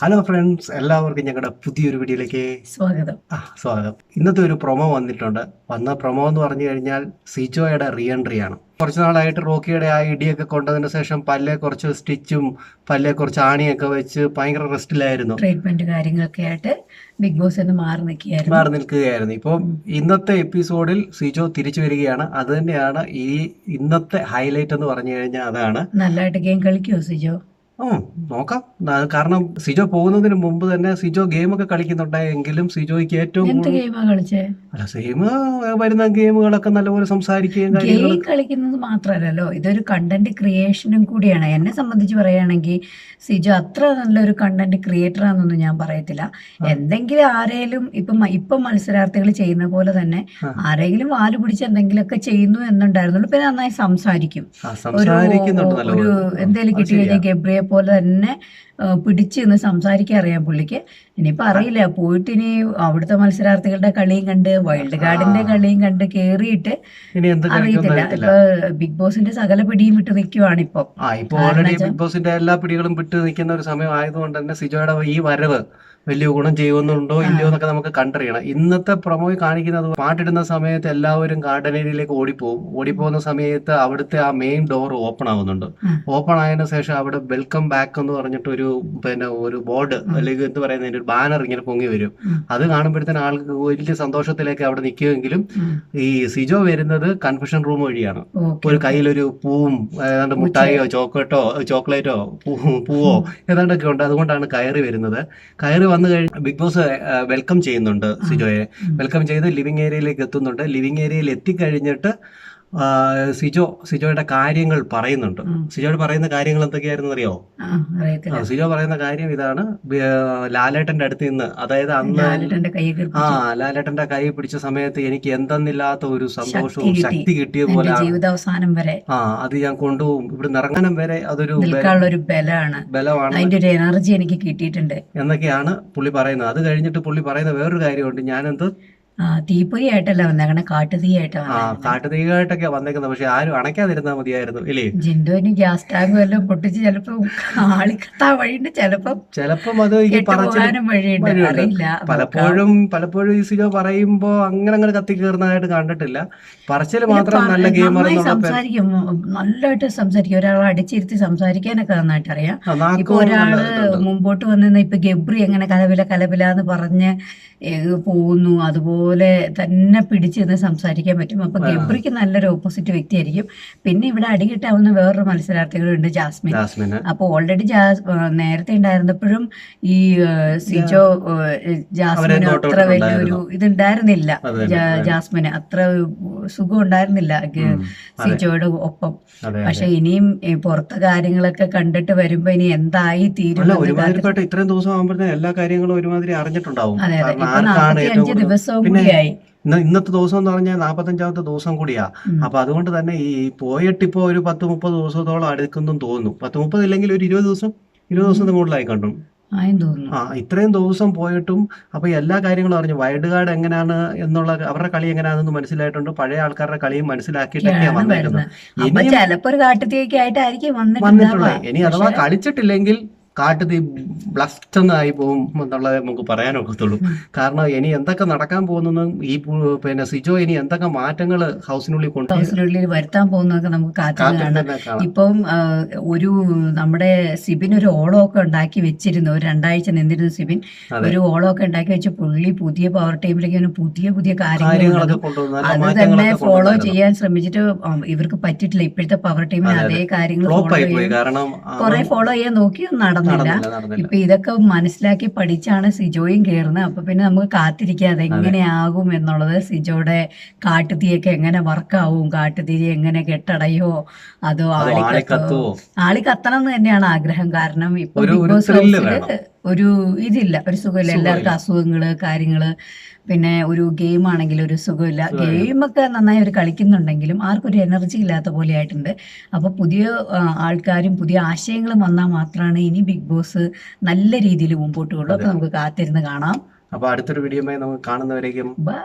Hello friends എല്ലാവർക്കും ഞങ്ങളുടെ പുതിയൊരു വീഡിയോയിലേക്ക് സ്വാഗതം. ആ സ്വാഗതം. ഇന്നത്തെ ഒരു പ്രൊമോ വന്നിട്ടുണ്ട്. വന്ന പ്രൊമോ എന്ന് പറഞ്ഞു കഴിഞ്ഞാൽ സിജോയുടെ റീ എൻട്രി ആണ്. കുറച്ച് നാളായിട്ട് റോക്കിയുടെ ആ ഇടിയൊക്കെ കൊണ്ടതിന് ശേഷം പല്ലെ കുറച്ച് സ്റ്റിച്ചും പല്ലെ കുറച്ച് ആണിയൊക്കെ വെച്ച് ഭയങ്കര റെസ്റ്റിലായിരുന്നു. ട്രീറ്റ്മെന്റ് കാര്യങ്ങളൊക്കെ ആയിട്ട് ബിഗ് ബോസ് എന്ന് മാറി നിൽക്കുകയായിരുന്നു. മാറി നിൽക്കുകയായിരുന്നു. ഇപ്പം ഇന്നത്തെ എപ്പിസോഡിൽ സിജോ തിരിച്ചു വരികയാണ്. അത് തന്നെയാണ് ഈ ഇന്നത്തെ ഹൈലൈറ്റ് എന്ന് പറഞ്ഞു കഴിഞ്ഞാൽ അതാണ്. നല്ലതായിട്ട് ഗെയിം കളിക്കുമോ സിജോ? നോക്കാം. കാരണം സിജോ പോകുന്നതിന് മുമ്പ് തന്നെ സിജോ ഗെയിം ഗെയിമൊക്കെ കളിക്കുന്നുണ്ടെങ്കിലും സിജോയ്ക്ക് ഏറ്റവും അല്ല സെയിം വരുന്ന ഗെയിമുകളൊക്കെ നല്ലപോലെ സംസാരിക്കുകയും ഗെയിം കളിക്കുന്നത് മാത്രമല്ലല്ലോ ഇതൊരു കണ്ടന്റ് ക്രിയേഷനും കൂടിയാണ്. എന്നെ സംബന്ധിച്ച് പറയുകയാണെങ്കിൽ സിജോ അത്ര നല്ലൊരു കണ്ടന്റ് ക്രിയേറ്റർ ആണെന്നൊന്നും ഞാൻ പറയത്തില്ല. എന്തെങ്കിലും ആരെങ്കിലും ഇപ്പം ഇപ്പം മത്സരാർത്ഥികൾ ചെയ്യുന്ന പോലെ തന്നെ ആരെങ്കിലും വാൽ പിടിച്ച് എന്തെങ്കിലുമൊക്കെ ചെയ്യുന്നു എന്നുണ്ടായിരുന്നുള്ളൂ പിന്നെ നന്നായി സംസാരിക്കും. ഒരു എന്തെങ്കിലും കിട്ടി. കഴിഞ്ഞാൽ ഗബ്രിയെ പോലെ തന്നെ പിടിച്ച് നിന്ന് സംസാരിക്കാൻ അറിയാം പുള്ളിക്ക്. ഇനിയിപ്പോ അറിയില്ല. പോയിട്ട് ഇനി അവിടുത്തെ മത്സരാർത്ഥികളുടെ കളിയും കണ്ട് വൈൽഡ് കാർഡിന്റെ കളിയും കണ്ട് കേറിയിട്ട് അറിയത്തില്ല. ഇപ്പൊ ബിഗ് ബോസിന്റെ സകല പിടിയും വിട്ട് നിൽക്കുവാണ് ഇപ്പൊ. ഓൾറെഡി ബിഗ് ബോസിന്റെ എല്ലാ പിടികളും വിട്ട് നിൽക്കുന്ന ഒരു സമയം ആയതുകൊണ്ട് തന്നെ സിജോയുടെ ഈ വരവ് വലിയ ഗുണം ചെയ്യുന്നുണ്ടോ ഇല്ലയോ എന്നൊക്കെ നമുക്ക് കണ്ടറിയണം. ഇന്നത്തെ പ്രൊമോയിൽ കാണിക്കുന്നത് പാട്ടിടുന്ന സമയത്ത് എല്ലാവരും ഗാർഡൻ ഏരിയയിലേക്ക് ഓടിപ്പോകും ഓടിപ്പോകുന്ന സമയത്ത് അവിടുത്തെ ആ മെയിൻ ഡോർ ഓപ്പൺ ആവുന്നുണ്ട്. ഓപ്പൺ ആയതിനു ശേഷം അവിടെ വെൽക്കം ബാക്ക് എന്ന് പറഞ്ഞിട്ട് ഒരു പിന്നെ ഒരു ബോർഡ് അല്ലെങ്കിൽ എന്ത് പറയുന്നതിന്റെ ബാനർ ഇങ്ങനെ പൊങ്ങി വരും. അത് കാണുമ്പോഴത്തേന് ആൾക്ക് വലിയ സന്തോഷത്തിലേക്ക് അവിടെ നിൽക്കുമെങ്കിലും ഈ സിജോ വരുന്നത് കൺഫെഷൻ റൂം വഴിയാണ്. ഒരു കയ്യിലൊരു പൂവും ഏതാണ്ട് മുട്ടായിയോ ചോക്ലേറ്റോ ചോക്ലേറ്റോ പൂവോ ഏതാണ്ടൊക്കെ ഉണ്ട്. അതുകൊണ്ടാണ് കയറി വരുന്നത്. കയറി വന്നു കഴിഞ്ഞ് ബിഗ് ബോസ് വെൽക്കം ചെയ്യുന്നുണ്ട് സിജോയെ. വെൽക്കം ചെയ്ത് ലിവിങ് ഏരിയയിലേക്ക് എത്തുന്നുണ്ട്. ലിവിങ് ഏരിയയിൽ എത്തിക്കഴിഞ്ഞിട്ട് സിജോ സിജോയുടെ കാര്യങ്ങൾ പറയുന്നുണ്ട്. സിജോയുടെ പറയുന്ന കാര്യങ്ങൾ എന്തൊക്കെയായിരുന്നു അറിയോ സിജോ പറയുന്ന കാര്യം ഇതാണ്. ലാലേട്ടന്റെ അടുത്ത് നിന്ന് അതായത് അന്ന് ആ ലാലേട്ടന്റെ കൈ പിടിച്ച സമയത്ത് എനിക്ക് എന്തെന്നില്ലാത്ത ഒരു സന്തോഷവും ശക്തി കിട്ടിയ പോലെ ജീവിതാവസാനം വരെ. ആ അത് ഞാൻ കൊണ്ടുപോകും ഇവിടെ ഇറങ്ങാനും വരെ അതൊരു ഒരു ബലമാണ്. ബലമാണ്. അതിന്റെ ഒരു എനർജി എനിക്ക് കിട്ടിയിട്ടുണ്ട്. എന്നൊക്കെയാണ് പുള്ളി പറയുന്നത്. അത് കഴിഞ്ഞിട്ട് പുള്ളി പറയുന്ന വേറൊരു കാര്യമുണ്ട്. ഞാനെന്ത് ആ തീപ്പൊരി ആയിട്ടല്ല വന്നേക്കണേ കാട്ടുതീയായിട്ടാ ആ വന്നേക്കണേ കാട്ടുതീകായിട്ടൊക്കെ വന്നേക്കുന്നത്. പക്ഷെ ആരും അണയ്ക്കാതിരുന്നാ മതിയായിരുന്നു ഇല്ലേ? ജിന്ദുവിന് ഗ്യാസ് ടാങ്ക് എല്ലാം പൊട്ടിച്ച് ചിലപ്പോ ആളിക്കത്താൻ വഴിയുണ്ട്. ചിലപ്പോ ചിലപ്പം അത് വഴിയുണ്ട്. പലപ്പോഴും പലപ്പോഴും ഈ സിജോ പറയുമ്പോ അങ്ങനെ അങ്ങനെ കത്തി കയറുന്നതായിട്ട് കണ്ടിട്ടില്ല. പറച്ചിൽ മാത്രം നല്ല ഗെയിമർ സംസാരിക്കും. നല്ലതായിട്ട് സംസാരിക്കും. ഒരാളെ അടിച്ചിരുത്തി സംസാരിക്കാനൊക്കെ നന്നായിട്ട് അറിയാം ഇപ്പൊ ഒരാൾ. മുമ്പോട്ട് വന്നിരുന്ന ഇപ്പൊ ഗബ്രി എങ്ങനെ കലപില കലപില എന്ന് പറഞ്ഞ് പോകുന്നു അതുപോലെ തന്നെ പിടിച്ചിരുന്ന് സംസാരിക്കാൻ പറ്റും അപ്പൊ. ഗബ്രിക്ക് നല്ലൊരു ഓപ്പോസിറ്റ് വ്യക്തിയായിരിക്കും പിന്നെ ഇവിടെ അടികിട്ടാവുന്ന വേറൊരു മത്സരാർത്ഥികളുണ്ട് ജാസ്മിൻ അപ്പോൾ അപ്പൊ ഓൾറെഡി ജാസ് നേരത്തെ ഉണ്ടായിരുന്നപ്പോഴും ഈ സിജോ ജാസ്മിന് അത്ര വലിയൊരു. ഇതുണ്ടായിരുന്നില്ല. ജാസ്മിന് അത്ര സുഖം ഉണ്ടായിരുന്നില്ല സിജോയുടെ ഒപ്പം. പക്ഷെ ഇനിയും പുറത്തെ കാര്യങ്ങളൊക്കെ കണ്ടിട്ട് വരുമ്പോ ഇനി എന്തായി തീരും അല്ല എന്ന് ഒരുമാതിരിപ്പെട്ട ഇത്രയും ദിവസം ആകുമ്പോഴത്തേക്കും എല്ലാ കാര്യങ്ങളും ഒരുമാതിരി അറിഞ്ഞിട്ടുണ്ടാവും. അഞ്ച് ദിവസവും കൂടിയായി. ഇന്ന് ഇന്നത്തെ ദിവസം എന്ന് പറഞ്ഞാൽ നാപ്പത്തഞ്ചാമത്തെ ദിവസം കൂടിയാ. അപ്പൊ അതുകൊണ്ട് തന്നെ ഈ പോയിട്ട് ഇപ്പൊ ഒരു പത്ത് മുപ്പത് ദിവസത്തോളം അടുക്കുന്നു തോന്നുന്നു. പത്ത് മുപ്പത് ഇല്ലെങ്കിൽ ഒരു ഇരുപത് ദിവസം ഇരുപത് ദിവസത്തിന് കൂടുതലായി കണ്ടു. ആ ഇത്രയും ദിവസം പോയിട്ടും അപ്പൊ എല്ലാ കാര്യങ്ങളും അറിഞ്ഞു. വൈഡ് കാർഡ് എങ്ങനെയാണ് എന്നുള്ള അവരുടെ കളി എങ്ങനെയാണെന്ന് മനസ്സിലായിട്ടുണ്ട്. പഴയ ആൾക്കാരുടെ കളിയും മനസ്സിലാക്കിയിട്ടൊക്കെയാ വന്നേക്കുന്നത്. ആയിട്ടായിരിക്കും വന്നിട്ടുള്ളത്. ഇനി അഥവാ കളിച്ചിട്ടില്ലെങ്കിൽ കാട്ടുതീ ബ്ലസ്റ്റ് ആയി പോകും എന്നുള്ളത് നമുക്ക് പറയാനൊക്കത്തുള്ളൂ. കാരണം ഇനി എന്തൊക്കെ നടക്കാൻ പോകുന്നു ഈ പിന്നെ സിജോ ഇനി എന്തൊക്കെ മാറ്റങ്ങൾ ഹൗസിനുള്ളിൽ കൊണ്ട് ഹൗസിനുള്ളിൽ വരുത്താൻ പോകുന്നതൊക്കെ നമുക്ക് കാത്തിരുന്ന് കാണാം. ഇപ്പം ഒരു നമ്മുടെ സിബിൻ ഒരു ഓളമൊക്കെ ഉണ്ടാക്കി വെച്ചിരുന്നു. ഒരു രണ്ടാഴ്ച നിന്നിരുന്നു സിബിൻ. ഒരു ഓളമൊക്കെ ഉണ്ടാക്കി വെച്ച് പുള്ളി പുതിയ പവർ ടീമിലേക്ക് പുതിയ പുതിയ കാര്യങ്ങൾ അത് തന്നെ ഫോളോ ചെയ്യാൻ ശ്രമിച്ചിട്ട് ഇവർക്ക് പറ്റിയിട്ടില്ല. ഇപ്പോഴത്തെ പവർ ടീമിന് അതേ കാര്യങ്ങൾ ഫോളോ ചെയ്യാൻ കുറെ ഫോളോ ചെയ്യാൻ നോക്കി നടന്നില്ല നടന്നില്ല. ഇപ്പൊ ഇതൊക്കെ മനസ്സിലാക്കി പഠിച്ചാണ് സിജോയും കയറുന്നത് അപ്പൊ പിന്നെ നമുക്ക് കാത്തിരിക്കാം അതെങ്ങനെയാകും എന്നുള്ളത് സിജോയുടെ കാട്ടുതീയൊക്കെ എങ്ങനെ വർക്കാവും കാട്ടുതീ എങ്ങനെ കെട്ടടയോ അതോ ആളി കത്തോ ആളി കത്തണം എന്ന് തന്നെയാണ് ആഗ്രഹം. കാരണം ഇപ്പൊ ബിഗ് ബോസ്. ഒരു ഇതില്ല ഒരു സുഖമില്ല. എല്ലാവർക്കും അസുഖങ്ങൾ കാര്യങ്ങൾ പിന്നെ ഒരു ഗെയിം ആണെങ്കിൽ ഒരു സുഖമില്ല. ഗെയിമൊക്കെ നന്നായി അവർ കളിക്കുന്നുണ്ടെങ്കിലും ആർക്കൊരു എനർജി ഇല്ലാത്ത പോലെ ആയിട്ടുണ്ട്. അപ്പൊ പുതിയ ആൾക്കാരും പുതിയ ആശയങ്ങളും വന്നാൽ മാത്രമാണ് ഇനി ബിഗ് ബോസ് നല്ല രീതിയിൽ മുമ്പോട്ട് പോകുള്ളൂ അപ്പൊ നമുക്ക് കാത്തിരുന്ന് കാണാം. അപ്പൊ അടുത്തൊരു വീഡിയോ നമുക്ക് കാണുന്നവരേക്കും ബൈ